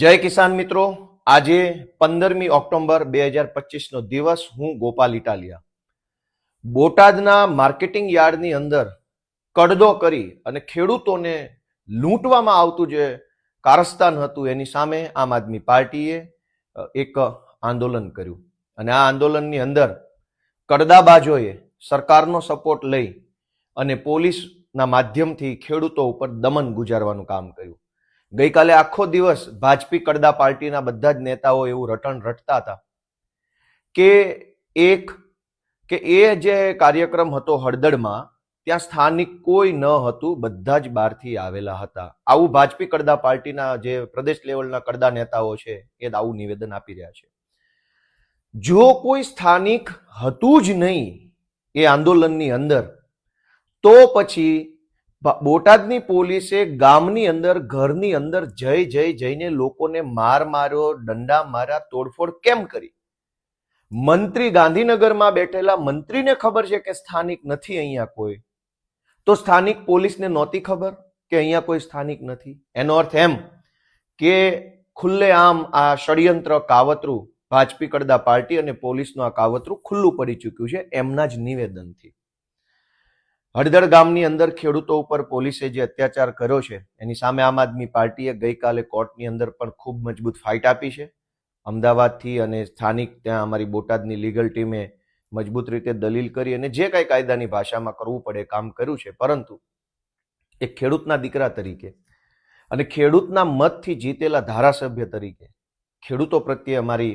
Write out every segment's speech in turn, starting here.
જય કિસાન મિત્રો. આજે પંદરમી ઓક્ટોબર બે હજાર પચીસનો દિવસ. હું ગોપાલ ઇટાલિયા. બોટાદના માર્કેટિંગ યાર્ડની અંદર કડદો કરી અને ખેડૂતોને લૂંટવામાં આવતું જે કારસ્તાન હતું, એની સામે આમ આદમી પાર્ટીએ એક આંદોલન કર્યું. અને આ આંદોલનની અંદર કડદાબાજોએ સરકારનો સપોર્ટ લઈ અને પોલીસના માધ્યમથી ખેડૂતો ઉપર દમન ગુજારવાનું કામ કર્યું. ગઈકાલે આખો દિવસ ભાજપી કડદા પાર્ટીના બધા જ નેતાઓ એવું રટણ રટતા હતા કે એક, કે એ જે કાર્યક્રમ હતો હળદળમાં ત્યાં સ્થાનિક કોઈ ન હતું, બધા જ બહારથી આવેલા હતા. આવું ભાજપી કડદા પાર્ટીના જે પ્રદેશ લેવલના કડદા નેતાઓ છે, એ આવું નિવેદન આપી રહ્યા છે. જો કોઈ સ્થાનિક હતું જ નહીં એ આંદોલનની અંદર, તો પછી બોટાદની પોલીસે ગામની અંદર, ઘરની અંદર જઈ જઈ, જઈને લોકોને માર માર્યો, દંડા માર્યા, તોડફોડ કેમ કરી? મંત્રી ગાંધીનગરમાં બેઠેલા મંત્રીને ખબર છે કે સ્થાનિક નથી અહીંયા કોઈ? તો સ્થાનિક પોલીસને નહોતી ખબર કે અહીંયા કોઈ સ્થાનિક નથી? એનો અર્થ એમ કે ખુલ્લે આમ આ ષડયંત્ર કાવતરું, ભાજપી કડદા પાર્ટી અને પોલીસનું આ કાવતરું ખુલ્લું પડી ચૂક્યું છે, એમના જ નિવેદનથી. હળદળ ગામની અંદર ખેડૂતો ઉપર પોલીસે જે અત્યાચાર કર્યો છે, એની સામે આમ આદમી પાર્ટીએ ગઈકાલે કોર્ટની અંદર પણ ખૂબ મજબૂત ફાઇટ આપી છે. અમદાવાદથી અને સ્થાનિક ત્યાં અમારી બોટાદની લીગલ ટીમે મજબૂત રીતે દલીલ કરી અને જે કાંઈ કાયદાની ભાષામાં કરવું પડે કામ કર્યું છે. પરંતુ એક ખેડૂતના દીકરા તરીકે અને ખેડૂતના મતથી જીતેલા ધારાસભ્ય તરીકે ખેડૂતો પ્રત્યે અમારી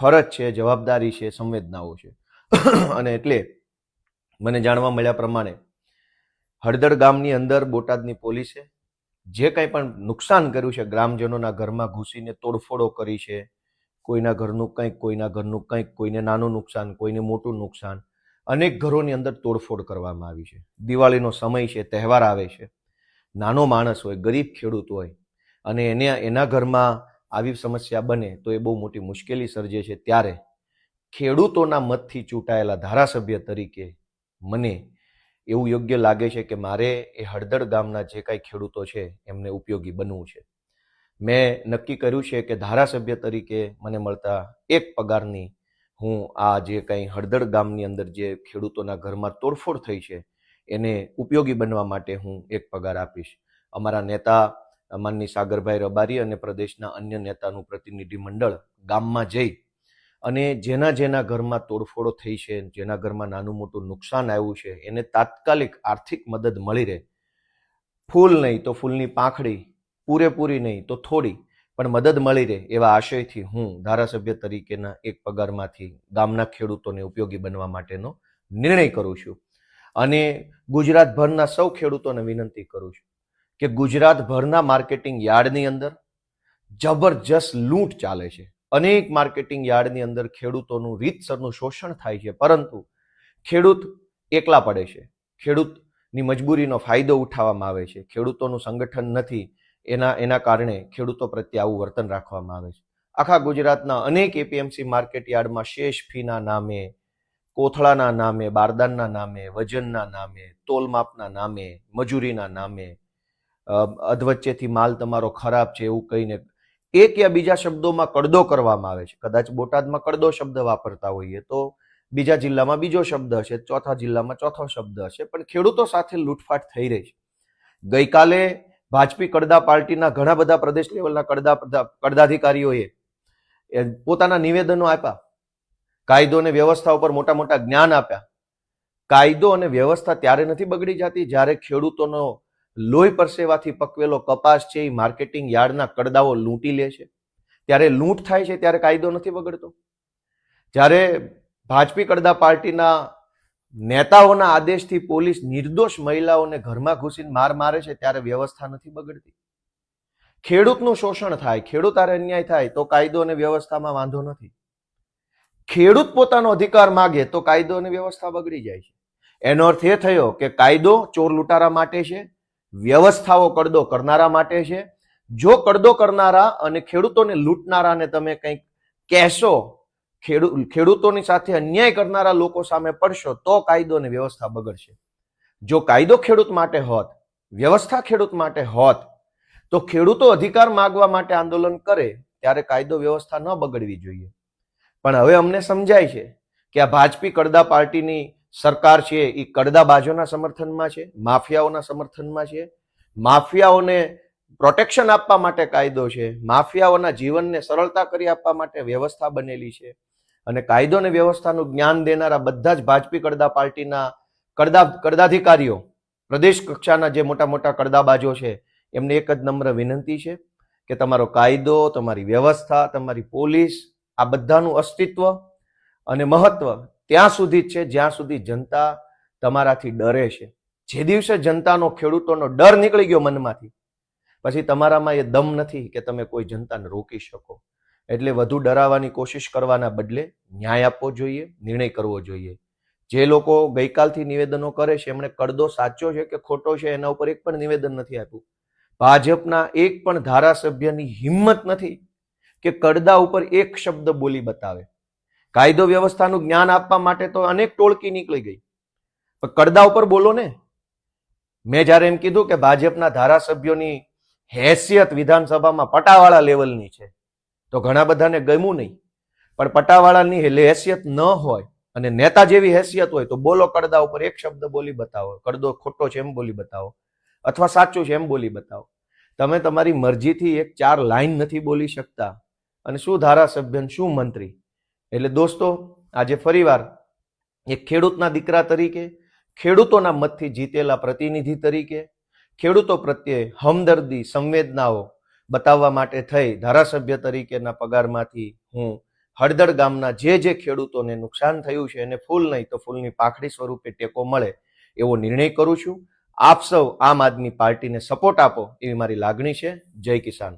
ફરજ છે, જવાબદારી છે, સંવેદનાઓ છે. અને એટલે મને જાણવા મળ્યા પ્રમાણે હળદર ગામની અંદર બોટાદની પોલીસે જે કંઈ પણ નુકસાન કર્યું છે, ગ્રામજનોના ઘરમાં ઘૂસીને તોડફોડો કરી છે, કોઈના ઘરનું કંઈક, કોઈના ઘરનું કંઈક, કોઈને નાનું નુકસાન, કોઈને મોટું નુકસાન, અનેક ઘરોની અંદર તોડફોડ કરવામાં આવી છે. દિવાળીનો સમય છે, તહેવાર આવે છે, નાનો માણસ હોય, ગરીબ ખેડૂત હોય, અને એને, એના ઘરમાં આવી સમસ્યા બને તો એ બહુ મોટી મુશ્કેલી સર્જે છે. ત્યારે ખેડૂતોના મતથી ચૂંટાયેલા ધારાસભ્ય તરીકે મને એવું યોગ્ય લાગે છે કે મારે એ હળદળ ગામના જે કાંઈ ખેડૂતો છે, એમને ઉપયોગી બનવું છે. મેં નક્કી કર્યું છે કે ધારાસભ્ય તરીકે મને મળતા એક પગારની હું આ જે કંઈ હળદળ ગામની અંદર જે ખેડૂતોના ઘરમાં તોડફોડ થઈ છે, એને ઉપયોગી બનવા માટે હું એક પગાર આપીશ. અમારા નેતા માનની સાગરભાઈ રબારી અને પ્રદેશના અન્ય નેતાનું પ્રતિનિધિમંડળ ગામમાં જઈ અને જેના જેના ઘરમાં તોડફોડો થઈ છે, જેના ઘરમાં નાનું મોટું નુકસાન આવ્યું છે, એને તાત્કાલિક આર્થિક મદદ મળી રહે. ફૂલ નહીં તો ફૂલની પાંખડી, પૂરેપૂરી નહીં તો થોડી, પણ મદદ મળી રહે એવા આશયથી હું ધારાસભ્ય તરીકેના એક પગારમાંથી ગામના ખેડૂતોને ઉપયોગી બનવા માટેનો નિર્ણય કરું છું. અને ગુજરાતભરના સૌ ખેડૂતોને વિનંતી કરું છું કે ગુજરાતભરના માર્કેટિંગ યાર્ડની અંદર જબરજસ્ત લૂંટ ચાલે છે. અનેક માર્કેટિંગ યાર્ડની અંદર ખેડૂતોનું રીતસરનું શોષણ થાય છે, પરંતુ ખેડૂત એકલા પડે છે. ખેડૂતની મજબૂરીનો ફાયદો ઉઠાવવામાં આવે છે. ખેડૂતોનું સંગઠન નથી, એના એના કારણે ખેડૂતો પ્રત્યે આવું વર્તન રાખવામાં આવે છે. આખા ગુજરાતના અનેક એપીએમસી માર્કેટ યાર્ડમાં શેષ ફીના નામે, કોથળાના નામે, બારદાનના નામે, વજનના નામે, તોલમાપના નામે, મજૂરીના નામે અધવચ્ચેથી માલ તમારો ખરાબ છે એવું કહીને એક યા બીજા શબ્દોમાં કડદો કરવામાં આવે છે. કદાચ બોટાદમાં કડદો શબ્દ વાપરતા હોઈએ તો બીજા જિલ્લામાં બીજો શબ્દ હશે, ચોથા જિલ્લામાં ચોથો શબ્દ હશે, પણ ખેડૂતો સાથે લૂંટફાટ થઈ રહી છે. ગઈકાલે ભાજપી કડદા પાર્ટીના ઘણા બધા પ્રદેશ લેવલના કડદા કડદાધિકારીઓએ પોતાના નિવેદનો આપ્યા. કાયદો અને વ્યવસ્થા ઉપર મોટા મોટા જ્ઞાન આપ્યા. કાયદો અને વ્યવસ્થા ત્યારે નથી બગડી જતી જ્યારે ખેડૂતોનો લોહી પરસેવાથી પકવેલો કપાસ છે, એ માર્કેટિંગ યાર્ડના કડદાઓ લૂંટી લે છે. ત્યારે લૂંટ થાય છે, ત્યારે કાયદો નથી બગડતો. જ્યારે ભાજપી કડદા પાર્ટીના નેતાઓના આદેશથી પોલીસ નિર્દોષ મહિલાઓને ઘરમાં ઘૂસીને માર મારે છે, ત્યારે વ્યવસ્થા નથી બગડતી. ખેડૂતનું શોષણ થાય, ખેડૂત આરે અન્યાય થાય, તો કાયદો અને વ્યવસ્થામાં વાંધો નથી. ખેડૂત પોતાનો અધિકાર માગે, તો કાયદો અને વ્યવસ્થા બગડી જાય છે. એનો અર્થ એ થયો કે કાયદો ચોર લૂંટારા માટે છે વ્યવસ્થાઓ કડદો કરનારા માટે છે. જો કડદો કરનારા અને ખેડૂતોને લૂંટનારાને તમે કંઈક કહેશો ખેડૂત ખેડૂતોની સાથે અન્યાય કરનારા લોકો સામે પડશો, તો કાયદો અને વ્યવસ્થા બગડશે. જો કાયદો ખેડૂત માટે હોત, વ્યવસ્થા ખેડૂત માટે હોત, તો ખેડૂતો અધિકાર માગવા માટે આંદોલન કરે, ત્યારે કાયદો વ્યવસ્થા ન બગડવી જોઈએ. પણ હવે અમને સમજાય છે કે આ ભાજપી કડદા પાર્ટીની સરકાર છે એ કડદાબાજોના સમર્થનમાં છે, માફિયાઓના સમર્થનમાં છે. માફિયાઓને પ્રોટેક્શન આપવા માટે કાયદો છે. માફિયાઓના જીવનને સરળતા કરી આપવા માટે વ્યવસ્થા બનેલી છે. અને કાયદો અને વ્યવસ્થાનું જ્ઞાન દેનારા બધા જ ભાજપી કડદા પાર્ટીના કડદા, કડદાધિકારીઓ, પ્રદેશ કક્ષાના જે મોટા મોટા કડદાબાજો છે, એમને એક જ નમ્ર વિનંતી છે કે તમારો કાયદો, તમારી વ્યવસ્થા, તમારી પોલીસ આ બધાનું અસ્તિત્વ અને મહત્વ ત્યાં સુધી જ છે, જ્યાં સુધી જનતા તમારાથી ડરે છે. જે દિવસે જનતાનો ખેડૂતોનો ડર નીકળી ગયો મનમાંથી, પછી તમારામાં એ દમ નથી કે તમે કોઈ જનતાને રોકી શકો. એટલે વધુ ડરાવવાની કોશિશ કરવાના બદલે ન્યાય આપવો જોઈએ, નિર્ણય કરવો જોઈએ. જે લોકો ગઈકાલથી નિવેદનો કરે છે, એમણે કડદો સાચો છે કે ખોટો છે, એના ઉપર એક પણ નિવેદન નથી આપ્યું. ભાજપના એક પણ ધારાસભ્યની હિંમત નથી કે કડદા ઉપર એક શબ્દ બોલી બતાવે. કાયદો વ્યવસ્થાનું જ્ઞાન આપવા માટે તો અનેક ટોળકી નીકળી ગઈ. પણ કડદા ઉપર બોલો ને. મેં જ્યારે એમ કીધું કે ભાજપના ધારાસભ્યોની હેસિયત વિધાનસભામાં પટાવાળા લેવલની છે, તો ઘણા બધાને ગમ્યું નહીં. પણ પટાવાળાની હેસિયત ન હોય અને નેતા જેવી હેસિયત હોય તો બોલો કડદા ઉપર એક શબ્દ બોલી બતાવો. કડદો ખોટો છે એમ બોલી બતાવો. અથવા સાચું છે એમ બોલી બતાવો. તમે તમારી મરજીથી એક ચાર લાઈન નથી બોલી શકતા. અને શું ધારાસભ્ય શું મંત્રી? એટલે દોસ્તો, આજે ફરીવાર એક ખેડૂતના દીકરા તરીકે, ખેડૂતોના મતથી જીતેલા પ્રતિનિધિ તરીકે, ખેડૂતો પ્રત્યે હમદર્દી, સંવેદનાઓ બતાવવા માટે થઈ ધારાસભ્ય તરીકેના પગારમાંથી હું હળદર ગામના જે જે ખેડૂતોને નુકસાન થયું છે એને ફૂલ નહીં તો ફૂલની પાખડી સ્વરૂપે ટેકો મળે એવો નિર્ણય કરું છું. આપ સૌ આમ આદમી પાર્ટીને સપોર્ટ આપો એવી મારી લાગણી છે. જય કિસાન.